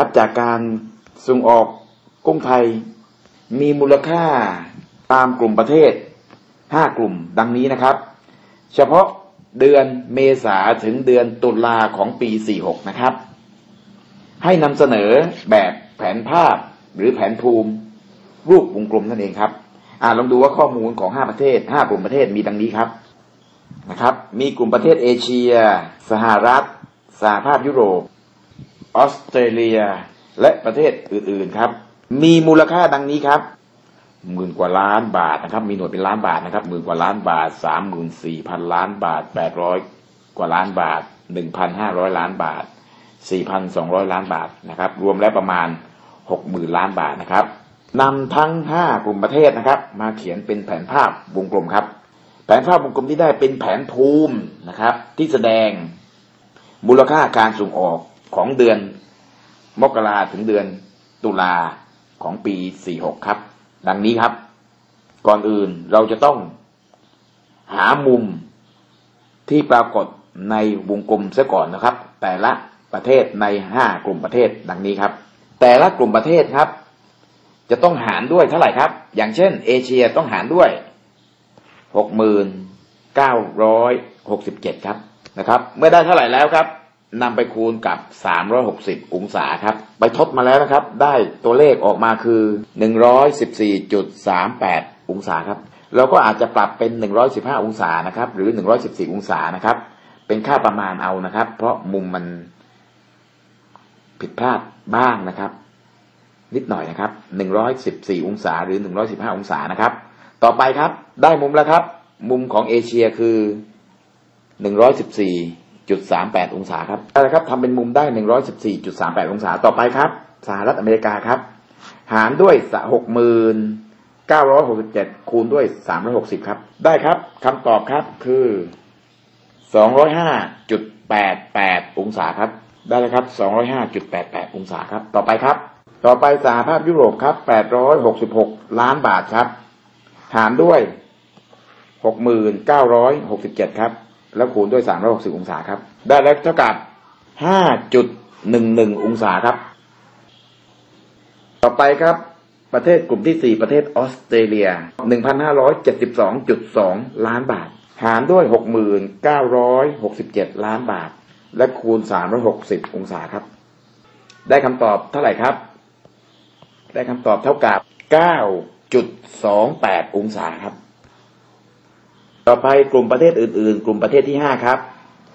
ครับจากการส่งออกกุ้งไทยมีมูลค่าตามกลุ่มประเทศ 5 กลุ่มดังนี้นะครับ เฉพาะเดือนเมษาถึงเดือนตุลาของปี 46 นะครับ ให้นำเสนอแบบแผนภาพหรือแผนภูมิรูปวงกลมนั่นเองครับ อ่าลองดูว่าข้อมูลของ 5 ประเทศ 5 กลุ่มประเทศมีดังนี้ครับนะครับ มีกลุ่มประเทศเอเชีย สหรัฐ สหภาพยุโรป ออสเตรเลีย และประเทศอื่นๆครับ มีมูลค่าดังนี้ครับหมื่นกว่าล้านบาทนะครับ มีหน่วยเป็นล้านบาทนะครับหมื่นกว่าล้านบาทสามหมื่นสี่พันล้านบาทแปดร้อยกว่าล้านบาทหนึ่งพันห้าร้อยล้านบาทสี่พันสองร้อยล้านบาทนะครับ รวมแล้วประมาณหกหมื่นล้านบาทนะครับนำทั้งห้ากลุ่มประเทศนะครับ มาเขียนเป็นแผนภาพวงกลมครับ แผนภาพวงกลมที่ได้เป็นแผนภูมินะครับ ที่แสดงมูลค่าการส่งออก ของเดือนมกราถึงเดือนตุลาของปี 46 ครับ ดังนี้ครับ ก่อนอื่นเราจะต้องหามุมที่ปรากฏในวงกลมซะก่อนนะครับ แต่ละประเทศในห้ากลุ่มประเทศดังนี้ครับ แต่ละกลุ่มประเทศครับ จะต้องหารด้วยเท่าไหร่ครับ อย่างเช่น เอเชียต้องหารด้วยหกหมื่นเก้าร้อยหกสิบเจ็ดครับนะครับ เมื่อได้เท่าไหร่แล้วครับ นำไปคูณกับ 360 องศาครับ ไปทดมาแล้วนะครับ ได้ตัวเลขออกมาคือ 114.38 องศาครับ เราก็อาจจะปรับเป็น 115 องศานะครับ หรือ 114 องศานะครับ เป็นค่าประมาณเอานะครับ เพราะมุมมันผิดพลาดบ้างนะครับ นิดหน่อยนะครับ 114 องศาหรือ 115 องศานะครับ ต่อไปครับ ได้มุมแล้วครับ มุมของเอเชียคือ 114 จุดสามแปดองศาครับอะไรครับทำเป็นมุมได้หนึ่งร้อยสิบสี่จุดสามแปดองศาต่อไปครับ สหรัฐอเมริกาครับ หารด้วยหกหมื่นเก้าร้อยหกสิบเจ็ดคูณด้วยสามร้อยหกสิบครับ ได้ครับคำตอบครับคือสองร้อยห้าจุดแปดแปดองศาครับ ได้แล้วครับสองร้อยห้าจุดแปดแปดองศาครับ ต่อไปครับ ต่อไปสหภาพยุโรปครับแปดร้อยหกสิบหกล้านบาทครับ หารด้วยหกหมื่นเก้าร้อยหกสิบเจ็ดครับ แล้วคูณด้วย 360 องศาครับ ได้แล้วเท่ากับ 5.11 องศาครับ ต่อไปครับ ประเทศกลุ่มที่ 4 ประเทศออสเตรเลีย 1,572.2 ล้านบาท หารด้วย 6,967 ล้านบาท และคูณ 360 องศาครับ ได้คำตอบเท่าไหร่ครับ ได้คำตอบเท่ากับ 9.28 องศาครับ ต่อไปกลุ่มประเทศอื่น ๆ กลุ่มประเทศที่ห้าครับ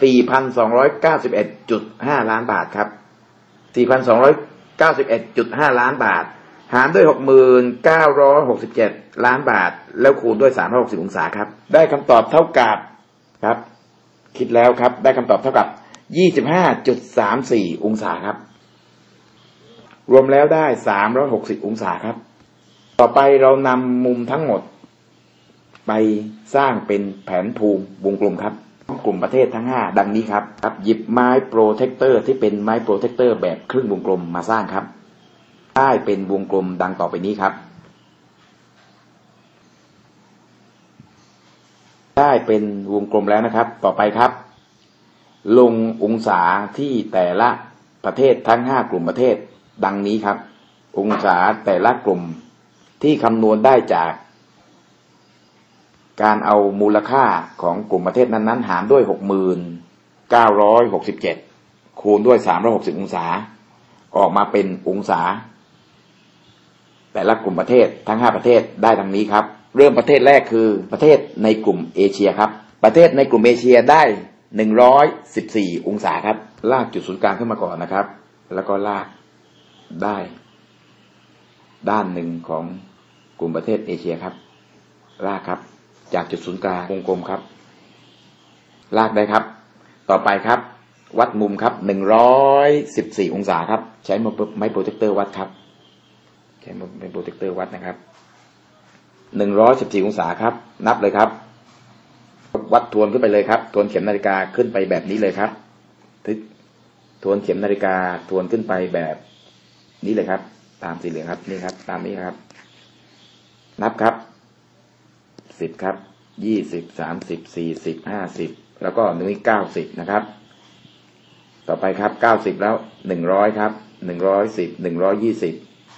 4,291.5 ล้านบาทครับ 4,291.5 ล้านบาท หารด้วย 6,967 ล้านบาท แล้วคูณด้วย 360 องศาครับ ได้คำตอบเท่ากับครับ คิดแล้วครับ ได้คำตอบเท่ากับ 25.34 องศาครับ รวมแล้วได้ 360 องศาครับ ต่อไปเรานำมุมทั้งหมด ไปสร้างเป็นแผนภูมิวงกลมครับ กลุ่มประเทศทั้งห้าดังนี้ครับครับหยิบไม้โปรเทคเตอร์ที่เป็นไม้โปรเทคเตอร์แบบครึ่งวงกลมมาสร้างครับ ได้เป็นวงกลมดังต่อไปนี้ครับ ได้เป็นวงกลมแล้วนะครับ ต่อไปครับ ลงองศาที่แต่ละประเทศทั้งห้ากลุ่มประเทศดังนี้ครับ องศาแต่ละกลุ่มที่คำนวณได้จาก การเอามูลค่าของกลุ่มประเทศนั้นๆ หารด้วยหกหมื่นเก้าร้อยหกสิบเจ็ดคูณด้วยสามร้อหกสิบองศา ออกมาเป็นองศา แต่ละกลุ่มประเทศทั้งห้าประเทศได้ดังนี้ครับ เริ่มประเทศแรกคือประเทศในกลุ่มเอเชียครับ ประเทศในกลุ่มเอเชียได้หนึ่งร้อยสิบสี่องศาครับ ลากจุดศูนย์กลางขึ้นมาก่อนนะครับ แล้วก็ลากได้ ด้านหนึ่งของกลุ่มประเทศเอเชียครับ ลากครับ จากจุดศูนย์กลางวงกลมครับ ลากได้ครับ ต่อไปครับ วัดมุมครับหนึ่งร้อยสิบสี่องศาครับ ใช้ไม้โปรเทคเตอร์วัดครับ ใช้ไม้โปรเทคเตอร์วัดนะครับหนึ่งร้อยสิบสี่องศาครับ นับเลยครับ วัดทวนขึ้นไปเลยครับ ทวนเข็มนาฬิกาขึ้นไปแบบนี้เลยครับทึกทวนเข็มนาฬิกาทวนขึ้นไปแบบนี้เลยครับ ตามสีเหลืองครับนี่ครับ ตามนี้ครับ นับครับ สิบครับยี่สิบสามสิบสี่สิบห้าสิบแล้วก็นึ่งเก้าสิบนะครับ ต่อไปครับเก้าสิบแล้วหนึ่งร้อยครับหนึ่งร้อยสิบหนึ่งร้อยี่สิบ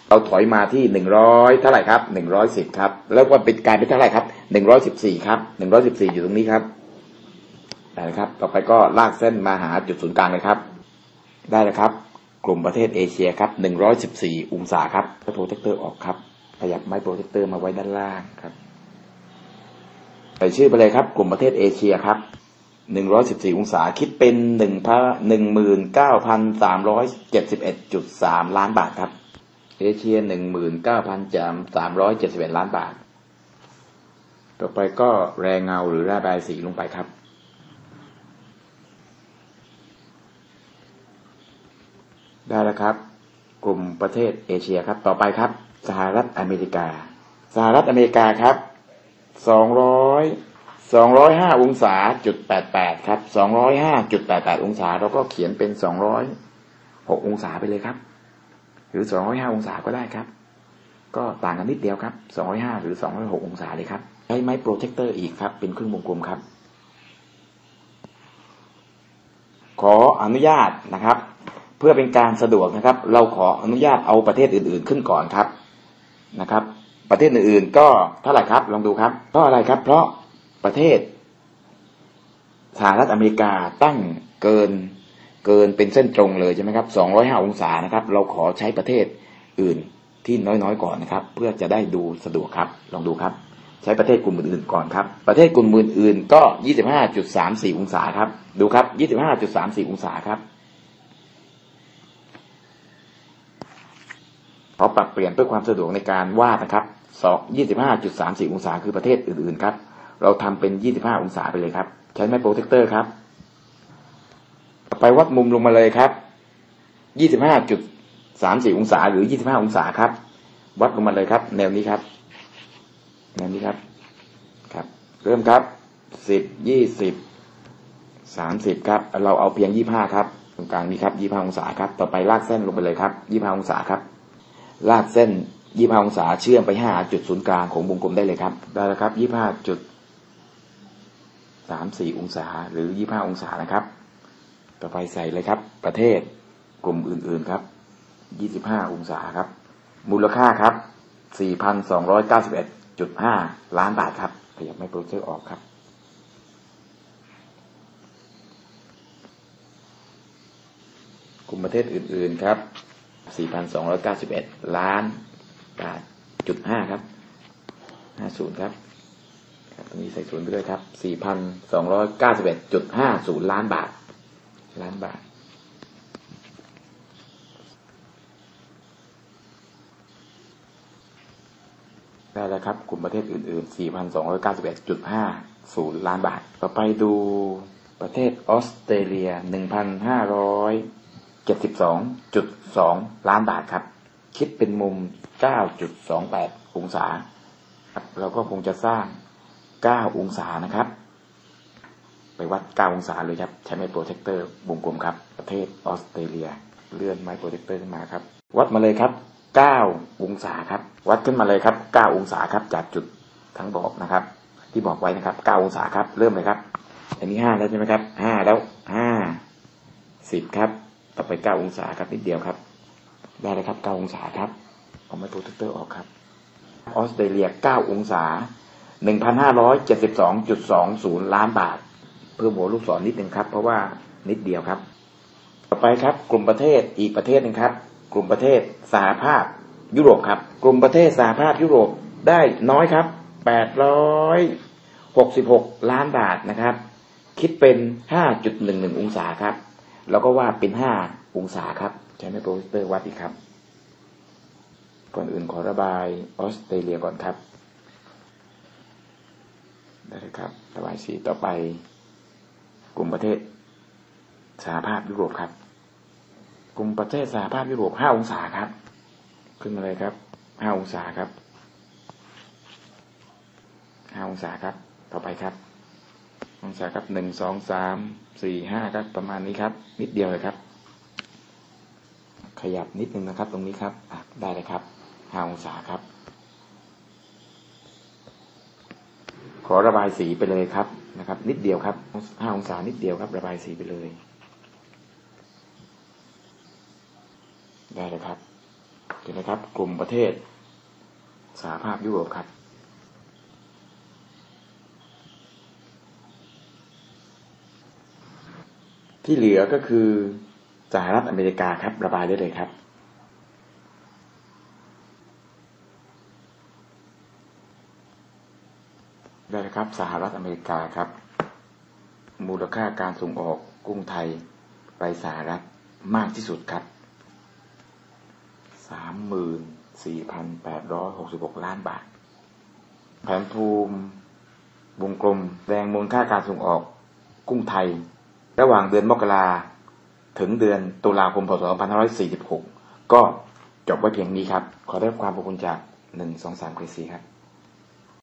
เราถอยมาที่หนึ่งร้อยเท่าไหร่ครับหนึ่งร้อยสิบครับ แล้วก็เป็นกลายเป็นเท่าไหร่ครับหนึ่งร้อยสิบสี่ครับหนึ่งร้อยสิบสี่อยู่ตรงนี้ครับได้เลยครับ ต่อไปก็ลากเส้นมาหาจุดศูนย์กลางเลยครับ ได้แล้วครับ กลุ่มประเทศเอเชียครับหนึ่งร้อยสิบสี่องศาครับโปรเจคเตอร์ออกครับขยับไม้โปรเจคเตอร์มาไว้ด้านล่างครับ ส่ชื่อไปเลยครับ กลุ่มประเทศเอเชียครับหนึ่งร้อยสิบสี่องศาคิดเป็นหนึ่งพันหนึ่งหมื่นเก้าพันสามร้อยเจ็ดสิบเอ็ดจุดสามล้านบาทครับ เอเชียหนึ่งหมื่นเก้าพันจามสามร้อยเจ็ดสิบเอ็ดล้านบาท ต่อไปก็แรงเงาหรือระบายสีลงไปครับ ได้แล้วครับ กลุ่มประเทศเอเชียครับ ต่อไปครับ สหรัฐอเมริกา สหรัฐอเมริกาครับ สองร้อยสองร้อยห้าองศาจุดแปดแปดครับสองร้อยห้าจุดแปดแปดองศา เราก็เขียนเป็นสองร้อยหกองศาไปเลยครับ หรือสองร้อยห้าองศาก็ได้ครับ ก็ต่างกันนิดเดียวครับสองร้อยห้าหรือสองร้อยหกองศาเลยครับ ใช้ไม้โปรเจคเตอร์อีกครับ เป็นครึ่งวงกลมครับ ขออนุญาตนะครับ เพื่อเป็นการสะดวกนะครับ เราขออนุญาตเอาประเทศอื่น ๆขึ้นก่อนครับนะครับ ประเทศอื่นๆ ก็เท่าไหร่ครับ ลองดูครับเพราะอะไรครับ เพราะประเทศสหรัฐอเมริกาตั้งเกินเกินเป็นเส้นตรงเลยใช่ไหมครับ 205 องศานะครับ เราขอใช้ประเทศอื่นที่น้อยๆก่อนนะครับ เพื่อจะได้ดูสะดวกครับ ลองดูครับ ใช้ประเทศกลุ่มอื่นๆก่อนครับ ประเทศกลุ่มอื่นๆก็ 25.34 องศาครับ ดูครับ 25.34 องศาครับขอปรับเปลี่ยนเพื่อความสะดวกในการวาดนะครับ 25.34องศาคือประเทศอื่นๆครับ เราทำเป็น25องศาไปเลยครับ ใช้ไม้โปรเทคเตอร์ครับ ต่อไปวัดมุมลงมาเลยครับ25.34องศาหรือ25องศาครับ วัดลงมาเลยครับ แนวนี้ครับ แนวนี้ครับ ครับ เริ่มครับ10 20 30ครับ เราเอาเพียง25ครับ ตรงกลางนี้ครับ25องศาครับ ต่อไปลากเส้นลงไปเลยครับ25องศาครับ ลากเส้น 25องศาเชื่อมไปหาจุดศูนย์กลางของวงกลมได้เลยครับ ได้แล้วครับ25จุด34องศาหรือ25องศานะครับ ต่อไปใส่เลยครับ ประเทศกลุ่มอื่นๆครับ25องศาครับ มูลค่าครับ4,291.5ล้านบาทครับขยับไม่โปรเจคออกครับกลุ่มประเทศอื่นๆครับ 4,291 ล้านบาท จุดห้าครับ50ครับครับตรงนี้ใส่ศูนย์ไปด้วยครับ4,291.50ล้านบาท ล้านบาทได้แล้วครับ กลุ่มประเทศอื่น ๆ 4,291.50 ล้านบาท ต่อไปดูประเทศออสเตรเลีย 1,572.2 ล้านบาทครับ คิดเป็นมุม 9.28 องศาครับเราก็คงจะสร้าง 9 องศานะครับ ไปวัด 9 องศาเลยครับ ใช้ไม้โปรเทคเตอร์วงกลมครับ ประเทศออสเตรเลีย เลื่อนไม้โปรเทคเตอร์ขึ้นมาครับ วัดมาเลยครับ 9 องศาครับ วัดขึ้นมาเลยครับ 9 องศาครับ จากจุดทั้งบอกนะครับ ที่บอกไว้นะครับ 9 องศาครับ เริ่มเลยครับ อันนี้ 5 แล้วใช่ไหมครับ 5 แล้ว 5 10 ครับ ต่อไป 9 องศาครับนิดเดียวครับ ได้เลยครับ 9 องศาครับเอาไม้โปรเทคเตอร์ออกครับ ออสเตรเลีย 9 องศา 1,572.20 ล้านบาท เพิ่มหัวลูกศรนิดนึงครับ เพราะว่านิดเดียวครับ ต่อไปครับ กลุ่มประเทศอีกประเทศหนึ่งครับ กลุ่มประเทศสหภาพยุโรปครับ กลุ่มประเทศสหภาพยุโรปได้น้อยครับ 866 ล้านบาทนะครับ คิดเป็น 5.11 องศาครับ แล้วก็ว่าเป็น 5 องศาครับ ใช้ไม้โปรเจคเตอร์วัดอีกครับ ก่อนอื่นขอระบายออสเตรเลียก่อนครับได้เลยครับ ระบายสีต่อไป กลุ่มประเทศสหภาพยุโรปครับ กลุ่มประเทศสหภาพยุโรป5องศาครับ ขึ้นมาเลยครับ5องศาครับ5องศาครับ ต่อไปครับ องศาครับ1 2 3 4 5ครับประมาณนี้ครับ นิดเดียวเลยครับ ขยับนิดนึงนะครับ ตรงนี้ครับได้เลยครับ5องศาครับ ขอระบายสีไปเลยครับนะครับ นิดเดียวครับ5องศานิดเดียวครับ ระบายสีไปเลย ได้เห็นไหมครับ กลุ่มประเทศ สหภาพยุโรปครับที่เหลือก็คือ สหรัฐอเมริกาครับ ระบายได้เลยครับได้เลยครับสหรัฐอเมริกาครับ มูลค่าการส่งออกกุ้งไทยไปสหรัฐมากที่สุดครับสามหมื่นสี่พันแปดร้อยหกสิบหกล้านบาท แผนภูมิวงกลมแรงมูลค่าการส่งออกกุ้งไทย ระหว่างเดือนมกรา ถึงเดือนตุลาคมพศ2546 ก็จบไว้เพียงนี้ครับ ขอได้ความขอบคุณจาก 1 2 3 4ครับ